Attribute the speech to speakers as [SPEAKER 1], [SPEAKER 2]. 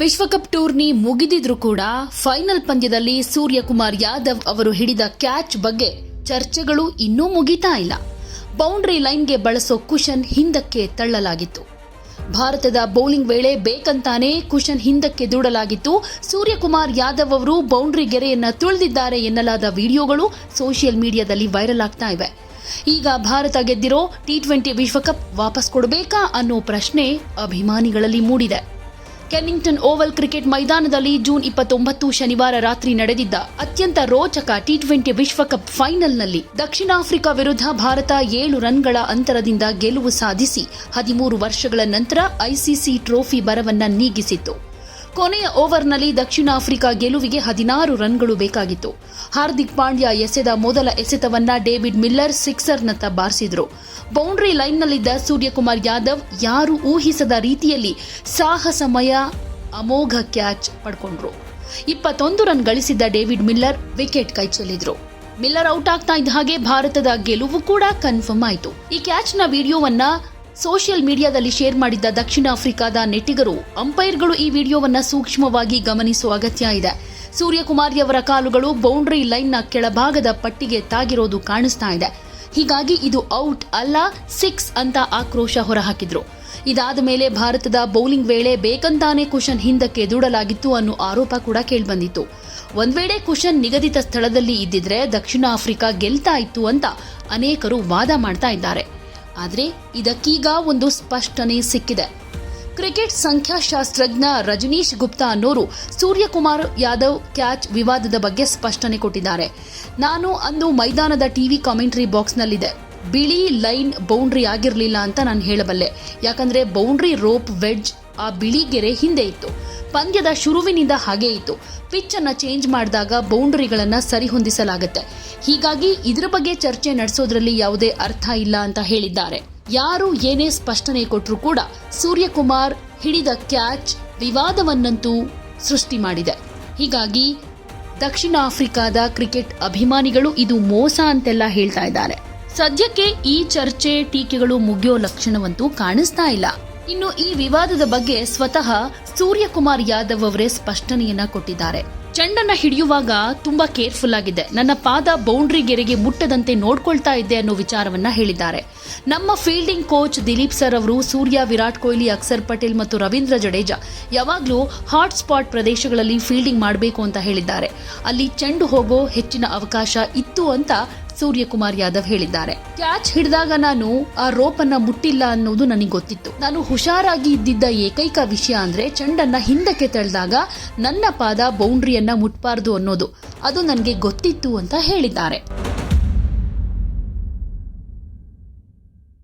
[SPEAKER 1] ವಿಶ್ವಕಪ್ ಟೂರ್ನಿ ಮುಗಿದಿದ್ರೂ ಕೂಡ ಫೈನಲ್ ಪಂದ್ಯದಲ್ಲಿ ಸೂರ್ಯಕುಮಾರ್ ಯಾದವ್ ಅವರು ಹಿಡಿದ ಕ್ಯಾಚ್ ಬಗ್ಗೆ ಚರ್ಚೆಗಳು ಇನ್ನೂ ಮುಗಿತಾ ಇಲ್ಲ. ಬೌಂಡ್ರಿ ಲೈನ್ಗೆ ಬಳಸೋ ಕುಶನ್ ಹಿಂದಕ್ಕೆ ತಳ್ಳಲಾಗಿತ್ತು. ಭಾರತದ ಬೌಲಿಂಗ್ ವೇಳೆ ಬೇಕಂತಾನೆ ಕುಶನ್ ಹಿಂದಕ್ಕೆ ದೂಡಲಾಗಿತ್ತು. ಸೂರ್ಯಕುಮಾರ್ ಯಾದವ್ ಅವರು ಬೌಂಡ್ರಿ ಗೆರೆಯನ್ನ ತುಳಿದಿದ್ದಾರೆ ಎನ್ನಲಾದ ವಿಡಿಯೋಗಳು ಸೋಷಿಯಲ್ ಮೀಡಿಯಾದಲ್ಲಿ ವೈರಲ್ ಆಗ್ತಾ ಇವೆ. ಈಗ ಭಾರತ ಗೆದ್ದಿರೋ ಟಿ ಟ್ವೆಂಟಿ ವಿಶ್ವಕಪ್ ವಾಪಸ್ ಕೊಡಬೇಕಾ ಅನ್ನೋ ಪ್ರಶ್ನೆ ಅಭಿಮಾನಿಗಳಲ್ಲಿ ಮೂಡಿದೆ. ಕೆನ್ನಿಂಗ್ಟನ್ ಓವಲ್ ಕ್ರಿಕೆಟ್ ಮೈದಾನದಲ್ಲಿ ಜೂನ್ ಇಪ್ಪತ್ತೊಂಬತ್ತು ಶನಿವಾರ ರಾತ್ರಿ ನಡೆದಿದ್ದ ಅತ್ಯಂತ ರೋಚಕ ಟಿ ಟ್ವೆಂಟಿ ವಿಶ್ವಕಪ್ ಫೈನಲ್ನಲ್ಲಿ ದಕ್ಷಿಣ ಆಫ್ರಿಕಾ ವಿರುದ್ಧ ಭಾರತ ಏಳು ರನ್ಗಳ ಅಂತರದಿಂದ ಗೆಲುವು ಸಾಧಿಸಿ ಹದಿಮೂರು ವರ್ಷಗಳ ನಂತರ ಐಸಿಸಿ ಟ್ರೋಫಿ ಬರವನ್ನ ನೀಗಿಸಿತ್ತು. ಕೊನೆಯ ಓವರ್ನಲ್ಲಿ ದಕ್ಷಿಣ ಆಫ್ರಿಕಾ ಗೆಲುವಿಗೆ ಹದಿನಾರು ರನ್ಗಳು ಬೇಕಾಗಿತ್ತು. ಹಾರ್ದಿಕ್ ಪಾಂಡ್ಯ ಎಸೆದ ಮೊದಲ ಎಸೆತವನ್ನ ಡೇವಿಡ್ ಮಿಲ್ಲರ್ ಸಿಕ್ಸರ್ನತ್ತ ಬಾರಿಸಿದ್ರು. ಬೌಂಡ್ರಿ ಲೈನ್ನಲ್ಲಿದ್ದ ಸೂರ್ಯಕುಮಾರ್ ಯಾದವ್ ಯಾರು ಊಹಿಸದ ರೀತಿಯಲ್ಲಿ ಸಾಹಸಮಯ ಅಮೋಘ ಕ್ಯಾಚ್ ಪಡ್ಕೊಂಡ್ರು. ಇಪ್ಪತ್ತೊಂದು ರನ್ ಗಳಿಸಿದ್ದ ಡೇವಿಡ್ ಮಿಲ್ಲರ್ ವಿಕೆಟ್ ಕೈ ಚೆಲ್ಲಿದ್ರು. ಮಿಲ್ಲರ್ ಔಟ್ ಆಗ್ತಾ ಇದ್ದ ಹಾಗೆ ಭಾರತದ ಗೆಲುವು ಕೂಡ ಕನ್ಫರ್ಮ್ ಆಯಿತು. ಈ ಕ್ಯಾಚ್ನ ವಿಡಿಯೋವನ್ನ ಸೋಷಿಯಲ್ ಮೀಡಿಯಾದಲ್ಲಿ ಶೇರ್ ಮಾಡಿದ್ದ ದಕ್ಷಿಣ ಆಫ್ರಿಕಾದ ನೆಟ್ಟಿಗರು ಅಂಪೈರ್ಗಳು ಈ ವಿಡಿಯೋವನ್ನು ಸೂಕ್ಷ್ಮವಾಗಿ ಗಮನಿಸುವ ಅಗತ್ಯ ಇದೆ. ಸೂರ್ಯಕುಮಾರಿಯವರ ಕಾಲುಗಳು ಬೌಂಡ್ರಿ ಲೈನ್ನ ಕೆಳಭಾಗದ ಪಟ್ಟಿಗೆ ತಾಗಿರೋದು ಕಾಣಿಸ್ತಾ ಇದೆ. ಹೀಗಾಗಿ ಇದು ಔಟ್ ಅಲ್ಲ, ಸಿಕ್ಸ್ ಅಂತ ಆಕ್ರೋಶ ಹೊರಹಾಕಿದ್ರು. ಇದಾದ ಮೇಲೆ ಭಾರತದ ಬೌಲಿಂಗ್ ವೇಳೆ ಬೇಕಂತಾನೆ ಕುಶನ್ ಹಿಂದಕ್ಕೆ ದೂಡಲಾಗಿತ್ತು ಅನ್ನೋ ಆರೋಪ ಕೂಡ ಕೇಳಿಬಂದಿತ್ತು. ಒಂದ್ ವೇಳೆ ಕುಶನ್ ನಿಗದಿತ ಸ್ಥಳದಲ್ಲಿ ಇದ್ದಿದ್ರೆ ದಕ್ಷಿಣ ಆಫ್ರಿಕಾ ಗೆಲ್ತಾ ಇತ್ತು ಅಂತ ಅನೇಕರು ವಾದ ಮಾಡ್ತಾ ಇದ್ದಾರೆ. ಆದ್ರೆ ಇದಕ್ಕೀಗ ಒಂದು ಸ್ಪಷ್ಟನೆ ಸಿಕ್ಕಿದೆ. ಕ್ರಿಕೆಟ್ ಸಂಖ್ಯಾಶಾಸ್ತ್ರಜ್ಞ ರಜನೀಶ್ ಗುಪ್ತಾ ಅನ್ನೋರು ಸೂರ್ಯಕುಮಾರ್ ಯಾದವ್ ಕ್ಯಾಚ್ ವಿವಾದದ ಬಗ್ಗೆ ಸ್ಪಷ್ಟನೆ ಕೊಟ್ಟಿದ್ದಾರೆ. ನಾನು ಅಂದು ಮೈದಾನದ ಟಿವಿ ಕಾಮೆಂಟ್ರಿ ಬಾಕ್ಸ್ನಲ್ಲಿದೆ ಬಿಳಿ ಲೈನ್ ಬೌಂಡ್ರಿ ಆಗಿರಲಿಲ್ಲ ಅಂತ ನಾನು ಹೇಳಬಲ್ಲೆ. ಯಾಕಂದರೆ ಬೌಂಡ್ರಿ ರೋಪ್ ವೆಡ್ಜ್ ಆ ಬಿಳಿ ಗೆರೆ ಹಿಂದೆ ಇತ್ತು. ಪಂದ್ಯದ ಶುರುವಿನಿಂದ ಹಾಗೇ ಇತ್ತು. ಪಿಚ್ ಅನ್ನ ಚೇಂಜ್ ಮಾಡಿದಾಗ ಬೌಂಡರಿಗಳನ್ನು ಸರಿಹೊಂದಿಸಲಾಗುತ್ತೆ ಹೀಗಾಗಿ ಇದರ ಬಗ್ಗೆ ಚರ್ಚೆ ನಡೆಸೋದ್ರಲ್ಲಿ ಯಾವುದೇ ಅರ್ಥ ಇಲ್ಲ ಅಂತ ಹೇಳಿದ್ದಾರೆ. ಯಾರು ಏನೇ ಸ್ಪಷ್ಟನೆ ಕೊಟ್ಟರೂ ಕೂಡ ಸೂರ್ಯಕುಮಾರ್ ಹಿಡಿದ ಕ್ಯಾಚ್ ವಿವಾದವನ್ನಂತೂ ಸೃಷ್ಟಿ ಮಾಡಿದೆ. ಹೀಗಾಗಿ ದಕ್ಷಿಣ ಆಫ್ರಿಕಾದ ಕ್ರಿಕೆಟ್ ಅಭಿಮಾನಿಗಳು ಇದು ಮೋಸ ಅಂತೆಲ್ಲ ಹೇಳ್ತಾ ಇದ್ದಾರೆ. ಸದ್ಯಕ್ಕೆ ಈ ಚರ್ಚೆ ಟೀಕೆಗಳು ಮುಗಿಯೋ ಲಕ್ಷಣವಂತೂ ಕಾಣಿಸ್ತಾ ಇಲ್ಲ. ಇನ್ನು ಈ ವಿವಾದದ ಬಗ್ಗೆ ಸ್ವತಃ ಸೂರ್ಯಕುಮಾರ್ ಯಾದವ್ ಅವರೇ ಸ್ಪಷ್ಟನೆಯನ್ನ ಕೊಟ್ಟಿದ್ದಾರೆ. ಚೆಂಡನ್ನ ಹಿಡಿಯುವಾಗ ತುಂಬಾ ಕೇರ್ಫುಲ್ ಆಗಿದೆ. ನನ್ನ ಪಾದ ಬೌಂಡ್ರಿ ಗೆರೆಗೆ ಮುಟ್ಟದಂತೆ ನೋಡ್ಕೊಳ್ತಾ ಇದ್ದೆ ಅನ್ನೋ ವಿಚಾರವನ್ನ ಹೇಳಿದ್ದಾರೆ. ನಮ್ಮ ಫೀಲ್ಡಿಂಗ್ ಕೋಚ್ ದಿಲೀಪ್ ಸರ್ ಅವರು ಸೂರ್ಯ, ವಿರಾಟ್ ಕೊಹ್ಲಿ ಅಕ್ಷರ್ ಪಟೇಲ್ ಮತ್ತು ರವೀಂದ್ರ ಜಡೇಜಾ ಯಾವಾಗಲೂ ಹಾಟ್ ಸ್ಪಾಟ್ ಪ್ರದೇಶಗಳಲ್ಲಿ ಫೀಲ್ಡಿಂಗ್ ಮಾಡಬೇಕು ಅಂತ ಹೇಳಿದ್ದಾರೆ. ಅಲ್ಲಿ ಚೆಂಡು ಹೋಗೋ ಹೆಚ್ಚಿನ ಅವಕಾಶ ಇತ್ತು ಅಂತ ಸೂರ್ಯಕುಮಾರ್ ಯಾದವ್ ಹೇಳಿದ್ದಾರೆ. ಕ್ಯಾಚ್ ಹಿಡಿದಾಗ ನಾನು ಆ ರೋಪ್ ಅನ್ನ ಮುಟ್ಟಿಲ್ಲ ಅನ್ನೋದು ನನಗೆ ಗೊತ್ತಿತ್ತು. ನಾನು ಹುಷಾರಾಗಿ ಇದ್ದಿದ್ದ ಏಕೈಕ ವಿಷಯ ಅಂದ್ರೆ ಚೆಂಡನ್ನ ಹಿಂದಕ್ಕೆ ತಳ್ಳಿದಾಗ ನನ್ನ ಪಾದ ಬೌಂಡ್ರಿಯನ್ನ ಮುಟ್ಬಾರ್ದು ಅನ್ನೋದು. ಅದು ನನಗೆ ಗೊತ್ತಿತ್ತು ಅಂತ ಹೇಳಿದ್ದಾರೆ.